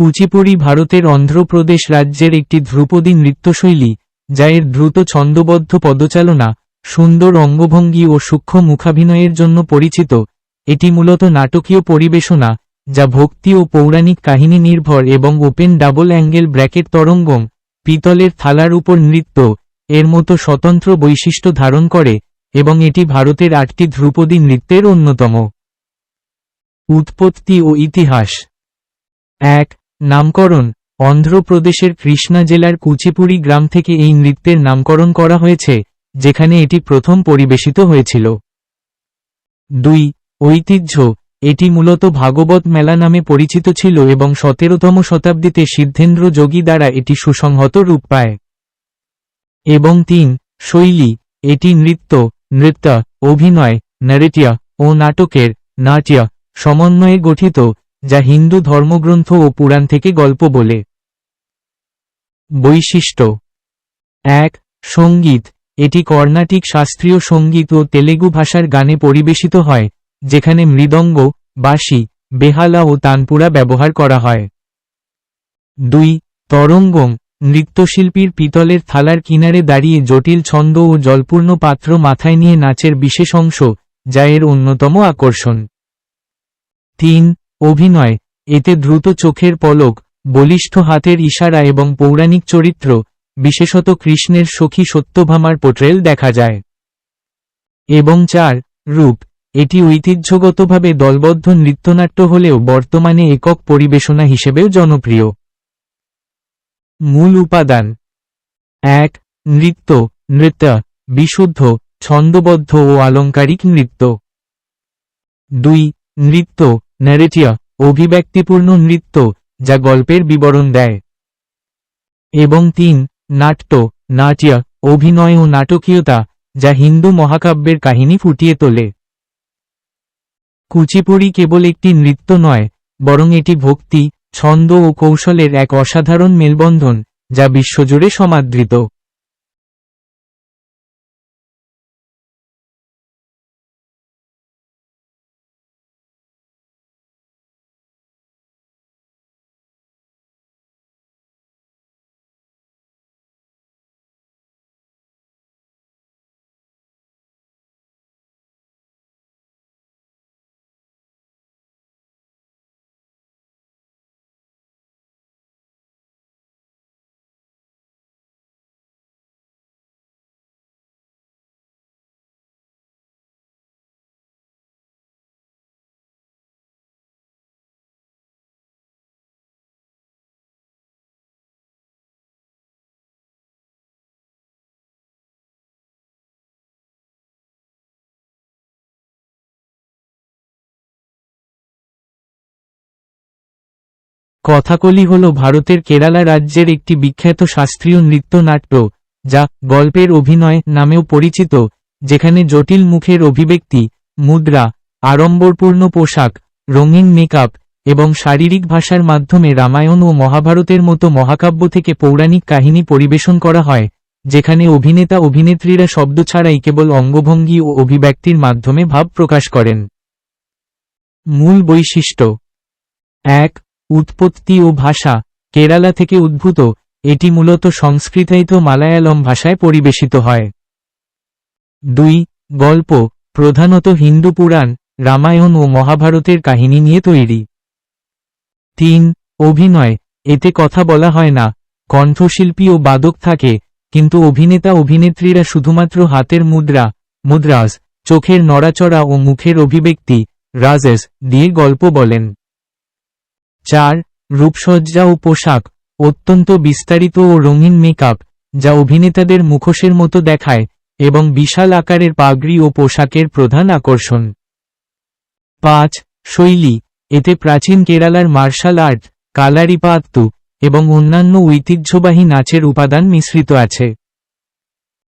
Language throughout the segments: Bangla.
কুচিপুড়ি ভারতের অন্ধ্রপ্রদেশ রাজ্যের একটি ধ্রুপদী নৃত্যশৈলী যা এর দ্রুত ছন্দবদ্ধ পদচালনা, সুন্দর অঙ্গভঙ্গি ও সূক্ষ্ম মুখাভিনয়ের জন্য পরিচিত, এটি মূলত নাটকীয় পরিবেশনা, যা ভক্তি ও পৌরাণিক কাহিনী নির্ভর এবং open double angle bracket Tarangam, পিতলের থালার উপর নৃত্য, এর মতো স্বতন্ত্র বৈশিষ্ট্য ধারণ করে, এবং এটি ভারতের আটটি ধ্রুপদী নৃত্যের অন্যতম। উৎপত্তি ও ইতিহাস। এক নামকরণ, অন্ধ্রপ্রদেশের কৃষ্ণা জেলার কুচিপুড়ি গ্রাম থেকে এই নৃত্যের নামকরণ করা হয়েছে, যেখানে এটি প্রথম পরিবেশিত হয়েছিল। দুই, ঐতিহ্য, এটি মূলত ভাগবত মেলা নামে পরিচিত ছিল এবং সতেরোতম শতাব্দীতে সিদ্ধেন্দ্র যোগী দ্বারা এটি সুসংহত রূপ পায়। এবং তিন, শৈলী, এটি নৃত্য নৃত্য, অভিনয় নারেটিয়া ও নাটকের নাটিয়া সমন্বয়ে গঠিত যা হিন্দু ধর্মগ্রন্থ ও পুরাণ থেকে গল্প বলে। বৈশিষ্ট্য। এক, সংগীত। এটি কর্ণাটিক শাস্ত্রীয় সংগীত ও তেলেগু ভাষার গানে পরিবেশিত হয়, যেখানে মৃদঙ্গ, বাঁশি, বেহালা ও তানপুরা ব্যবহার করা হয়। দুই, তরঙ্গম। নৃত্যশিল্পীর পিতলের থালার কিনারে দাঁড়িয়ে জটিল ছন্দ ও জলপূর্ণ পাত্র মাথায় নিয়ে নাচের বিশেষ অংশ, যা এর অন্যতম আকর্ষণ। তিন অভিনয়, এতে দ্রুত চোখের পলক, বলিষ্ঠ হাতের ইশারা এবং পৌরাণিক চরিত্র, বিশেষত কৃষ্ণের সখী সত্যভামার পোট্রেল দেখা যায়। এবং চার, রূপ, এটি ঐতিহ্যগতভাবে দলবদ্ধ নৃত্যনাট্য হলেও বর্তমানে একক পরিবেশনা হিসেবেও জনপ্রিয়। মূল উপাদান, এক, নৃত্য নৃত্য, বিশুদ্ধ, ছন্দবদ্ধ ও আলংকারিক নৃত্য। দুই, নৃত্য ন্যারেটিয়া অভিব্যক্তিপূর্ণ নৃত্য, যা গল্পের বিবরণ দেয়। এবং তিন, নাট্য, নাটিয়া, অভিনয় ও নাটকীয়তা, যা হিন্দু মহাকাব্যের কাহিনী ফুটিয়ে তোলে। কুচিপুড়ি কেবল একটি নৃত্য নয়, বরং এটি ভক্তি, ছন্দ ও কৌশলের এক অসাধারণ মেলবন্ধন, যা বিশ্বজুড়ে সমাদৃত। কথাকলি হল ভারতের কেরালা রাজ্যের একটি বিখ্যাত শাস্ত্রীয় নৃত্যনাট্য, যা গল্পের অভিনয় নামেও পরিচিত, যেখানে জটিল মুখের অভিব্যক্তি, মুদ্রা, আড়ম্বরপূর্ণ পোশাক, রঙিন মেকআপ, এবং শারীরিক ভাষার মাধ্যমে রামায়ণ ও মহাভারতের মতো মহাকাব্য থেকে পৌরাণিক কাহিনী পরিবেশন করা হয়, যেখানে অভিনেতা অভিনেত্রীরা শব্দ ছাড়াই কেবল অঙ্গভঙ্গি ও অভিব্যক্তির মাধ্যমে ভাব প্রকাশ করেন। মূল বৈশিষ্ট্য। এক উৎপত্তি ও ভাষা, কেরালা থেকে উদ্ভূত, এটি মূলত সংস্কৃতায়িত মালায়ালম ভাষায় পরিবেশিত হয়। দুই, গল্প, প্রধানত হিন্দু পুরাণ, রামায়ণ ও মহাভারতের কাহিনী নিয়ে তৈরি। তিন, অভিনয়, এতে কথা বলা হয় না, কণ্ঠশিল্পী ও বাদক থাকে, কিন্তু অভিনেতা অভিনেত্রীরা শুধুমাত্র হাতের মুদ্রা মুদ্রাস চোখের নড়াচড়া ও মুখের অভিব্যক্তি রাজেস দিয়ে গল্প বলেন। চার, রূপসজ্জা ও পোশাক, অত্যন্ত বিস্তারিত ও রঙিন মেকআপ, যা অভিনেতাদের মুখোশের মতো দেখায় এবং বিশাল আকারের পাগড়ি ও পোশাকের প্রধান আকর্ষণ। পাঁচ, শৈলী, এতে প্রাচীন কেরালার মার্শাল আর্ট কালারিপাত্তু এবং অন্যান্য ঐতিহ্যবাহী নাচের উপাদান মিশ্রিত আছে।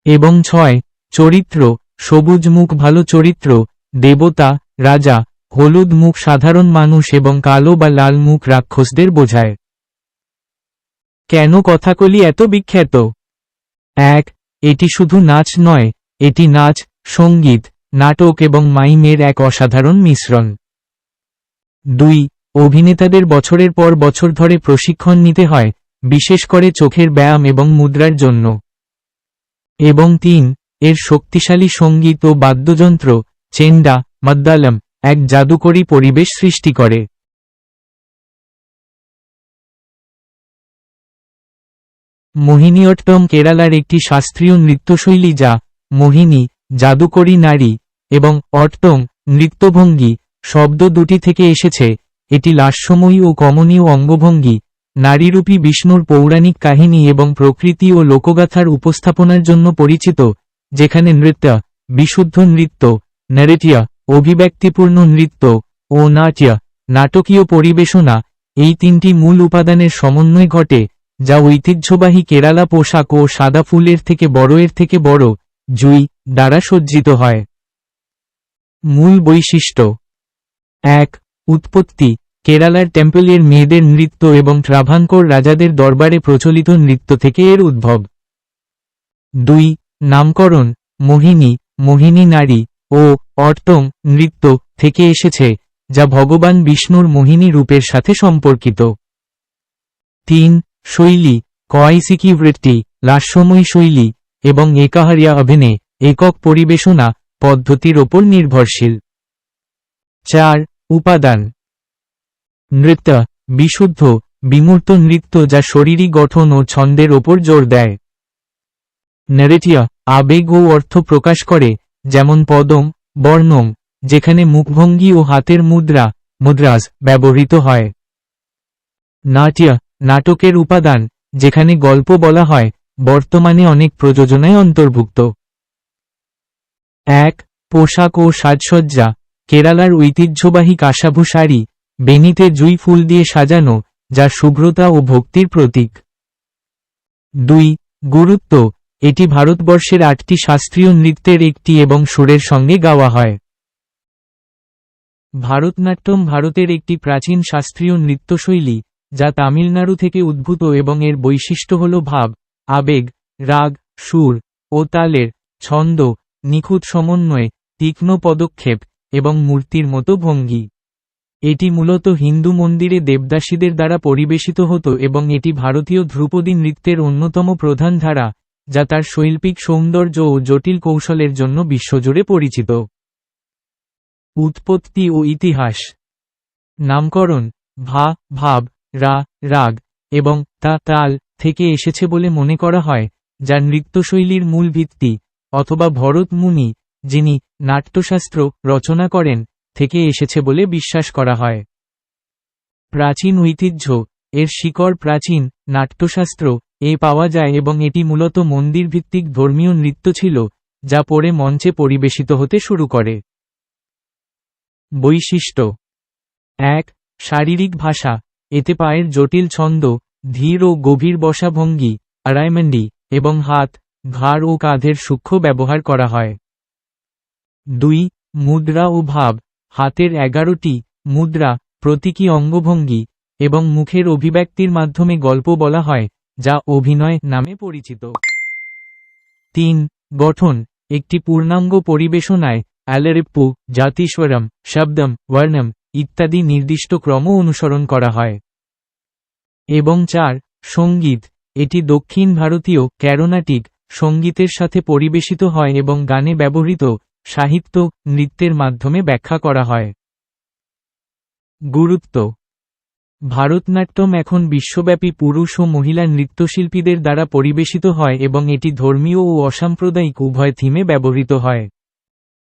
এবং ছয়, চরিত্র, সবুজ মুখ ভালো চরিত্র, দেবতা, রাজা হলুদ মুখ সাধারণ মানুষ এবং কালো বা লাল মুখ রাক্ষসদের বোঝায়। কেন কথাকলি এত বিখ্যাত? এক, এটি শুধু নাচ নয়, এটি নাচ, সংগীত, নাটক এবং মাইমের এক অসাধারণ মিশ্রণ। দুই, অভিনেতাদের বছরের পর বছর ধরে প্রশিক্ষণ নিতে হয়, বিশেষ করে চোখের ব্যায়াম এবং মুদ্রার জন্য। এবং তিন, এর শক্তিশালী সংগীত ও বাদ্যযন্ত্র, চেন্ডা, মদ্দালম এক জাদুকরী পরিবেশ সৃষ্টি করে। মোহিনীঅট্টম কেরালার একটি শাস্ত্রীয় নৃত্যশৈলী যা মোহিনী, জাদুকরী নারী এবং অট্টম নৃত্যভঙ্গি শব্দ দুটি থেকে এসেছে। এটি লাস্যময়ী ও কমনীয় অঙ্গভঙ্গি, নারীরূপী বিষ্ণুর পৌরাণিক কাহিনী এবং প্রকৃতি ও লোকগাথার উপস্থাপনার জন্য পরিচিত, যেখানে নৃত্য, বিশুদ্ধ নৃত্য, ন্যারেটিয়া অভিব্যক্তিপূর্ণ নৃত্য ও নাট্য, নাটকীয় পরিবেশনা, এই তিনটি মূল উপাদানের সমন্বয় ঘটে, যা ঐতিহ্যবাহী কেরালা পোশাক ও সাদা ফুলের থেকে বড়-এর থেকে বড়, জুই দ্বারা সজ্জিত হয়। মূল বৈশিষ্ট্য। এক, উৎপত্তি। কেরালার টেম্পলের মেয়েদের নৃত্য এবং ট্রাভানকোর রাজাদের দরবারে প্রচলিত নৃত্য থেকে এর উদ্ভব। দুই, নামকরণ। মোহিনী মোহিনী নারী। ও অর্তম নৃত্য থেকে এসেছে, যা ভগবান বিষ্ণুর মোহিনী রূপের সাথে সম্পর্কিত। তিন, শৈলী কয়সিকি বৃত্তি, লাস্যময়ী শৈলী, এবং একাহারিয়া অভিনে একক পরিবেশনা পদ্ধতির ওপর নির্ভরশীল। চার, উপাদান। নৃত্য, বিশুদ্ধ, বিমূর্ত নৃত্য যা শরীরী গঠন ও ছন্দের ওপর জোর দেয়। নেরেটিয়া, আবেগ ও অর্থ প্রকাশ করে যেমন পদম, বর্ণম, যেখানে মুখভঙ্গি ও হাতের মুদ্রা, মুদ্রাস ব্যবহৃত হয়। নাট্য, নাটকের উপাদান, যেখানে গল্প বলা হয়, বর্তমানে অনেক প্রযোজনায় অন্তর্ভুক্ত। এক, পোশাক ও সাজসজ্জা, কেরালার ঐতিহ্যবাহী কাসাভু শাড়ি, বেনিতে জুই ফুল দিয়ে সাজানো, যা শুভ্রতা ও ভক্তির প্রতীক। দুই, গুরুত্ব এটি ভারতবর্ষের আটটি শাস্ত্রীয় নৃত্যের একটি এবং সুরের সঙ্গে গাওয়া হয়। ভারতনাট্যম ভারতের একটি প্রাচীন শাস্ত্রীয় নৃত্যশৈলী, যা তামিলনাড়ু থেকে উদ্ভূত এবং এর বৈশিষ্ট্য হল ভাব, আবেগ, রাগ, সুর ও তালের ছন্দ, নিখুঁত সমন্বয়ে, তীক্ষ্ণ পদক্ষেপ এবং মূর্তির মতো ভঙ্গি। এটি মূলত হিন্দু মন্দিরে দেবদাসীদের দ্বারা পরিবেশিত হতো এবং এটি ভারতীয় ধ্রুপদী নৃত্যের অন্যতম প্রধান ধারা যা তার শৈল্পিক সৌন্দর্য ও জটিল কৌশলের জন্য বিশ্বজুড়ে পরিচিত। উৎপত্তি ও ইতিহাস। নামকরণ, ভা, ভাব, রা, রাগ এবং তা, তাল থেকে এসেছে বলে মনে করা হয়, যা নৃত্যশৈলীর মূল ভিত্তি অথবা ভরত মুনি, যিনি নাট্যশাস্ত্র রচনা করেন, থেকে এসেছে বলে বিশ্বাস করা হয়। প্রাচীন ঐতিহ্য, এর শিকড় প্রাচীন নাট্যশাস্ত্র এ পাওয়া যায় এবং এটি মূলত মন্দির ভিত্তিক ধর্মীয় নৃত্য ছিল, যা পরে মঞ্চে পরিবেশিত হতে শুরু করে। বৈশিষ্ট্য। এক, শারীরিক ভাষা। এতে পায়ের জটিল ছন্দ, ধীর ও গভীর বসা ভঙ্গি আড়াইমেন্ডি এবং হাত, ঘাড় ও কাঁধের সূক্ষ্ম ব্যবহার করা হয়। দুই, মুদ্রা ও ভাব। হাতের এগারোটি মুদ্রা প্রতীকী অঙ্গভঙ্গি এবং মুখের অভিব্যক্তির মাধ্যমে গল্প বলা হয় যা অভিনয় নামে পরিচিত। তিন, গঠন, একটি পূর্ণাঙ্গ পরিবেশনায় অ্যালারিপ্পু, জাতিস্বরম, শব্দম, বর্ণম ইত্যাদি নির্দিষ্ট ক্রম অনুসরণ করা হয়। এবং চার, সংগীত, এটি দক্ষিণ ভারতীয় ক্যারোনাটিক সঙ্গীতের সাথে পরিবেশিত হয় এবং গানে ব্যবহৃত সাহিত্য নৃত্যের মাধ্যমে ব্যাখ্যা করা হয়। গুরুত্ব ভারতনাট্যম এখন বিশ্বব্যাপী পুরুষ ও মহিলা নৃত্যশিল্পীদের দ্বারা পরিবেশিত হয় এবং এটি ধর্মীয় ও অসাম্প্রদায়িক উভয় থিমে ব্যবহৃত হয়।